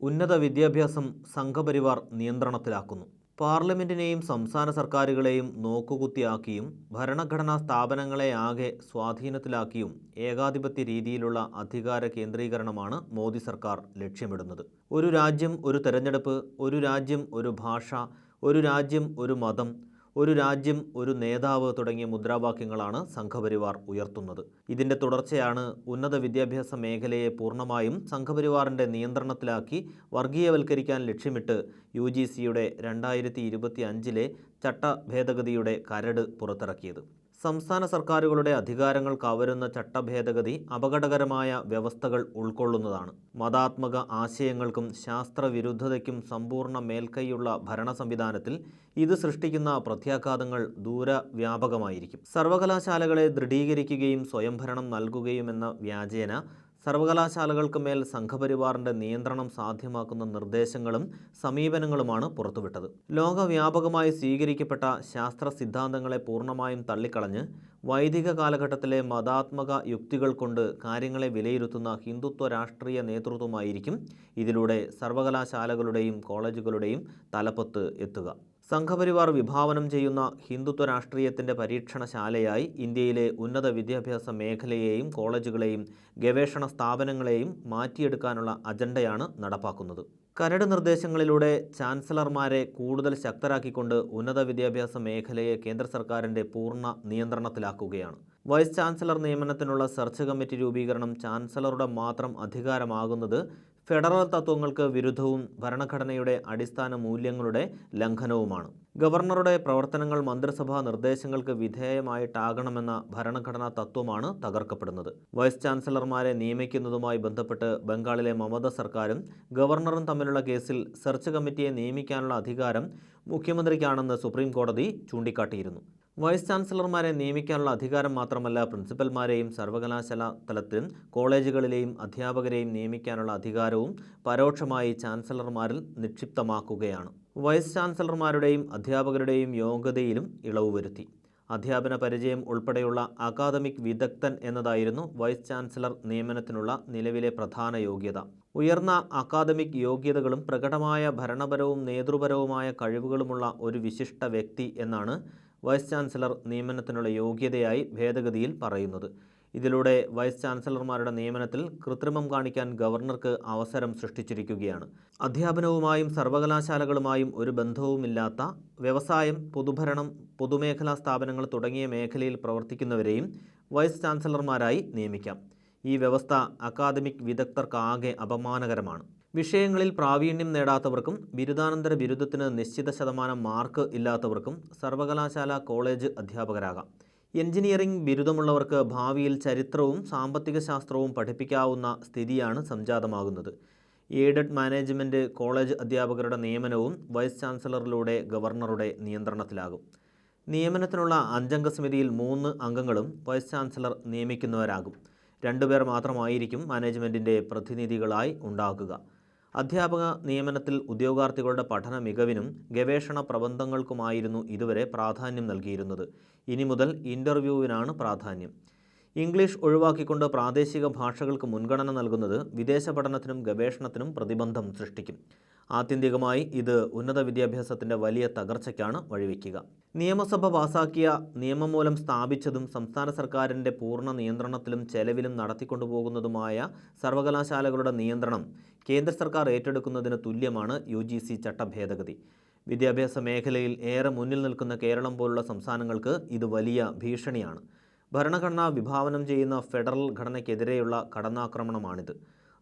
ഉന്നത വിദ്യാഭ്യാസം സംഘപരിവാർ നിയന്ത്രണത്തിലാക്കുന്നു. പാർലമെന്റിനെയും സംസ്ഥാന സർക്കാരുകളെയും നോക്കുകുത്തിയാക്കിയും ഭരണഘടനാ സ്ഥാപനങ്ങളെ ആകെ സ്വാധീനത്തിലാക്കിയും ഏകാധിപത്യ രീതിയിലുള്ള അധികാര കേന്ദ്രീകരണമാണ് മോദി സർക്കാർ ലക്ഷ്യമിടുന്നത്. ഒരു രാജ്യം ഒരു തെരഞ്ഞെടുപ്പ് ഒരു രാജ്യം ഒരു ഭാഷ ഒരു രാജ്യം ഒരു മതം ഒരു രാജ്യം ഒരു നേതാവ് തുടങ്ങിയ മുദ്രാവാക്യങ്ങളാണ് സംഘപരിവാർ ഉയർത്തുന്നത്. ഇതിന്റെ തുടർച്ചയാണ് ഉന്നത വിദ്യാഭ്യാസ മേഖലയെ പൂർണമായും സംഘപരിവാറിന്റെ നിയന്ത്രണത്തിലാക്കി വർഗീയവൽക്കരിക്കാൻ ലക്ഷ്യമിട്ട് യു ജി സിയുടെ രണ്ടായിരത്തി ഇരുപത്തി അഞ്ചിലെ ചട്ട ഭേദഗതിയുടെ കരട് പുറത്തിറക്കിയത്. സംസ്ഥാന സർക്കാരുകളുടെ അധികാരങ്ങൾ കവരുന്ന ചട്ടഭേദഗതി അപകടകരമായ വ്യവസ്ഥകൾ ഉൾക്കൊള്ളുന്നതാണ്. മതാത്മക ആശയങ്ങൾക്കും ശാസ്ത്രവിരുദ്ധതയ്ക്കും സമ്പൂർണ മേൽക്കൈയുള്ള ഭരണ സംവിധാനത്തിൽ ഇത് സൃഷ്ടിക്കുന്ന പ്രത്യാഘാതങ്ങൾ ദൂരവ്യാപകമായിരിക്കും. സർവകലാശാലകളെ ദൃഢീകരിക്കുകയും സ്വയംഭരണം നൽകുകയുമെന്ന വ്യാജേന സർവകലാശാലകൾക്ക് മേൽ സംഘപരിവാറിന്റെ നിയന്ത്രണം സാധ്യമാക്കുന്ന നിർദ്ദേശങ്ങളും സമീപനങ്ങളുമാണ് പുറത്തുവിട്ടത്. ലോകവ്യാപകമായി സ്വീകരിക്കപ്പെട്ട ശാസ്ത്ര സിദ്ധാന്തങ്ങളെ പൂർണമായും തള്ളിക്കളഞ്ഞ് വൈദിക കാലഘട്ടത്തിലെ മതാത്മക യുക്തികൾ കൊണ്ട് കാര്യങ്ങളെ വിലയിരുത്തുന്ന ഹിന്ദുത്വ രാഷ്ട്രീയ നേതൃത്വമായിരിക്കും ഇതിലൂടെ സർവകലാശാലകളുടെയും കോളേജുകളുടെയും തലപ്പത്ത് എത്തുക. സംഘപരിവാർ വിഭാവനം ചെയ്യുന്ന ഹിന്ദുത്വ രാഷ്ട്രീയത്തിന്റെ പരീക്ഷണശാലയായി ഇന്ത്യയിലെ ഉന്നത വിദ്യാഭ്യാസ മേഖലയെയും കോളേജുകളെയും ഗവേഷണ സ്ഥാപനങ്ങളെയും മാറ്റിയെടുക്കാനുള്ള അജണ്ടയാണ് നടപ്പാക്കുന്നത്. കരട് നിർദ്ദേശങ്ങളിലൂടെ ചാൻസലർമാരെ കൂടുതൽ ശക്തരാക്കിക്കൊണ്ട് ഉന്നത വിദ്യാഭ്യാസ മേഖലയെ കേന്ദ്ര സർക്കാരിന്റെ പൂർണ നിയന്ത്രണത്തിലാക്കുകയാണ്. വൈസ് ചാൻസലർ നിയമനത്തിനുള്ള സെർച്ച് കമ്മിറ്റി രൂപീകരണം ചാൻസലറുടെ മാത്രം അധികാരമാകുന്നത് ഫെഡറൽ തത്വങ്ങൾക്ക് വിരുദ്ധവും ഭരണഘടനയുടെ അടിസ്ഥാന മൂല്യങ്ങളുടെ ലംഘനവുമാണ്. ഗവർണറുടെ പ്രവർത്തനങ്ങൾ മന്ത്രിസഭാ നിർദ്ദേശങ്ങൾക്ക് വിധേയമായിട്ടാകണമെന്ന ഭരണഘടനാ തത്വമാണ് തകർക്കപ്പെടുന്നത്. വൈസ് ചാൻസലർമാരെ നിയമിക്കുന്നതുമായി ബന്ധപ്പെട്ട് ബംഗാളിലെ മമത സർക്കാരും ഗവർണറും തമ്മിലുള്ള കേസിൽ സെർച്ച് കമ്മിറ്റിയെ നിയമിക്കാനുള്ള അധികാരം മുഖ്യമന്ത്രിക്കാണെന്ന് സുപ്രീം കോടതി ചൂണ്ടിക്കാട്ടിയിരുന്നു. വൈസ് ചാൻസലർമാരെ നിയമിക്കാനുള്ള അധികാരം മാത്രമല്ല പ്രിൻസിപ്പൽമാരെയും സർവകലാശാല തലത്തിലും കോളേജുകളിലെയും അധ്യാപകരെയും നിയമിക്കാനുള്ള അധികാരവും പരോക്ഷമായി ചാൻസലർമാരിൽ നിക്ഷിപ്തമാക്കുകയാണ്. വൈസ് ചാൻസലർമാരുടെയും അധ്യാപകരുടെയും യോഗ്യതയിലും ഇളവ് വരുത്തി. അധ്യാപന പരിചയം ഉൾപ്പെടെയുള്ള അക്കാദമിക് വിദഗ്ധൻ എന്നതായിരുന്നു വൈസ് ചാൻസലർ നിയമനത്തിനുള്ള നിലവിലെ പ്രധാന യോഗ്യത. ഉയർന്ന അക്കാദമിക് യോഗ്യതകളും പ്രകടമായ ഭരണപരവും നേതൃപരവുമായ കഴിവുകളുമുള്ള ഒരു വിശിഷ്ട വ്യക്തി എന്നാണ് വൈസ് ചാൻസലർ നിയമനത്തിനുള്ള യോഗ്യതയായി ഭേദഗതിയിൽ പറയുന്നത്. ഇതിലൂടെ വൈസ് ചാൻസലർമാരുടെ നിയമനത്തിൽ കൃത്രിമം കാണിക്കാൻ ഗവർണർക്ക് അവസരം സൃഷ്ടിച്ചിരിക്കുകയാണ്. അധ്യാപനവുമായും സർവകലാശാലകളുമായും ഒരു ബന്ധവുമില്ലാത്ത വ്യവസായം പൊതുഭരണം പൊതുമേഖലാ സ്ഥാപനങ്ങൾ തുടങ്ങിയ മേഖലയിൽ പ്രവർത്തിക്കുന്നവരെയും വൈസ് ചാൻസലർമാരായി നിയമിക്കാം. ഈ വ്യവസ്ഥ അക്കാദമിക് വിദഗ്ധർക്കാകെ അപമാനകരമാണ്. വിഷയങ്ങളിൽ പ്രാവീണ്യം നേടാത്തവർക്കും ബിരുദാനന്തര ബിരുദത്തിന് നിശ്ചിത ശതമാനം മാർക്ക് ഇല്ലാത്തവർക്കും സർവകലാശാല കോളേജ് അധ്യാപകരാകാം. എഞ്ചിനീയറിംഗ് ബിരുദമുള്ളവർക്ക് ഭാവിയിൽ ചരിത്രവും സാമ്പത്തിക ശാസ്ത്രവും പഠിപ്പിക്കാവുന്ന സ്ഥിതിയാണ് സംജാതമാകുന്നത്. എയ്ഡഡ് മാനേജ്മെന്റ് കോളേജ് അധ്യാപകരുടെ നിയമനവും വൈസ് ചാൻസലറിലൂടെ ഗവർണറുടെ നിയന്ത്രണത്തിലാകും. നിയമനത്തിനുള്ള അഞ്ചംഗ സമിതിയിൽ മൂന്ന് അംഗങ്ങളും വൈസ് ചാൻസലർ നിയമിക്കുന്നവരാകും. രണ്ടുപേർ മാത്രമായിരിക്കും മാനേജ്മെന്റിന്റെ പ്രതിനിധികളായി ഉണ്ടാകുക. അധ്യാപക നിയമനത്തിൽ ഉദ്യോഗാർത്ഥികളുടെ പഠന മികവിനും ഗവേഷണ പ്രബന്ധങ്ങൾക്കുമായിരുന്നു ഇതുവരെ പ്രാധാന്യം നൽകിയിരുന്നത്. ഇനി മുതൽ ഇന്റർവ്യൂവിനാണ് പ്രാധാന്യം. ഇംഗ്ലീഷ് ഒഴിവാക്കിക്കൊണ്ട് പ്രാദേശിക ഭാഷകൾക്ക് മുൻഗണന നൽകുന്നത് വിദേശ പഠനത്തിനും ഗവേഷണത്തിനും പ്രതിബന്ധം സൃഷ്ടിക്കും. ആത്യന്തികമായി ഇത് ഉന്നത വിദ്യാഭ്യാസത്തിന്റെ വലിയ തകർച്ചയ്ക്കാണ് വഴിവെക്കുക. നിയമസഭ പാസാക്കിയ നിയമമൂലം സ്ഥാപിച്ചതും സംസ്ഥാന സർക്കാരിന്റെ പൂർണ നിയന്ത്രണത്തിലും ചെലവിലും നടത്തിക്കൊണ്ടുപോകുന്നതുമായ സർവകലാശാലകളുടെ നിയന്ത്രണം കേന്ദ്ര സർക്കാർ ഏറ്റെടുക്കുന്നതിന് തുല്യമാണ് യു ജി സി ചട്ടഭേദഗതി വിദ്യാഭ്യാസ മേഖലയിൽ ഏറെ മുന്നിൽ നിൽക്കുന്ന കേരളം പോലുള്ള സംസ്ഥാനങ്ങൾക്ക് ഇത് വലിയ ഭീഷണിയാണ്. ഭരണഘടന വിഭാവനം ചെയ്യുന്ന ഫെഡറൽ ഘടനയ്ക്കെതിരെയുള്ള കടന്നാക്രമണമാണിത്.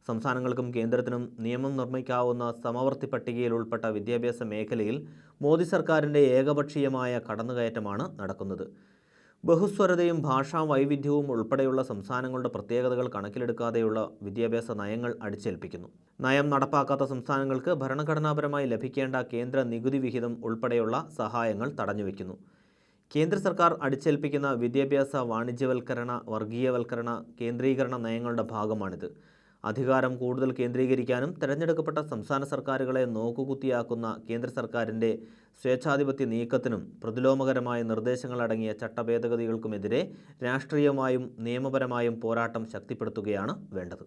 സംസ്ഥാനങ്ങൾക്കും കേന്ദ്രത്തിനും നിയമം നിർമ്മിക്കാവുന്ന സമവർത്തി പട്ടികയിൽ ഉൾപ്പെട്ട വിദ്യാഭ്യാസ മേഖലയിൽ മോദി സർക്കാരിന്റെ ഏകപക്ഷീയമായ കടന്നുകയറ്റമാണ് നടക്കുന്നത്. ബഹുസ്വരതയും ഭാഷാ വൈവിധ്യവും ഉൾപ്പെടെയുള്ള സംസ്ഥാനങ്ങളുടെ പ്രത്യേകതകൾ കണക്കിലെടുക്കാതെയുള്ള വിദ്യാഭ്യാസ നയങ്ങൾ അടിച്ചേൽപ്പിക്കുന്നു. നയം നടപ്പാക്കാത്ത സംസ്ഥാനങ്ങൾക്ക് ഭരണഘടനാപരമായി ലഭിക്കേണ്ട കേന്ദ്ര നികുതി വിഹിതം ഉൾപ്പെടെയുള്ള സഹായങ്ങൾ തടഞ്ഞുവെക്കുന്നു. കേന്ദ്ര സർക്കാർ അടിച്ചേൽപ്പിക്കുന്ന വിദ്യാഭ്യാസ വാണിജ്യവൽക്കരണ വർഗീയവൽക്കരണ കേന്ദ്രീകരണ നയങ്ങളുടെ ഭാഗമാണിത്. അധികാരം കൂടുതൽ കേന്ദ്രീകരിക്കാനും തെരഞ്ഞെടുക്കപ്പെട്ട സംസ്ഥാന സർക്കാരുകളെ നോക്കുകുത്തിയാക്കുന്ന കേന്ദ്ര സർക്കാരിന്റെ സ്വേച്ഛാധിപത്യ നീക്കത്തിനും പ്രതിലോമകരമായ നിർദ്ദേശങ്ങളടങ്ങിയ ചട്ടഭേദഗതികൾക്കുമെതിരെ രാഷ്ട്രീയമായും നിയമപരമായും പോരാട്ടം ശക്തിപ്പെടുത്തുകയാണ് വേണ്ടത്.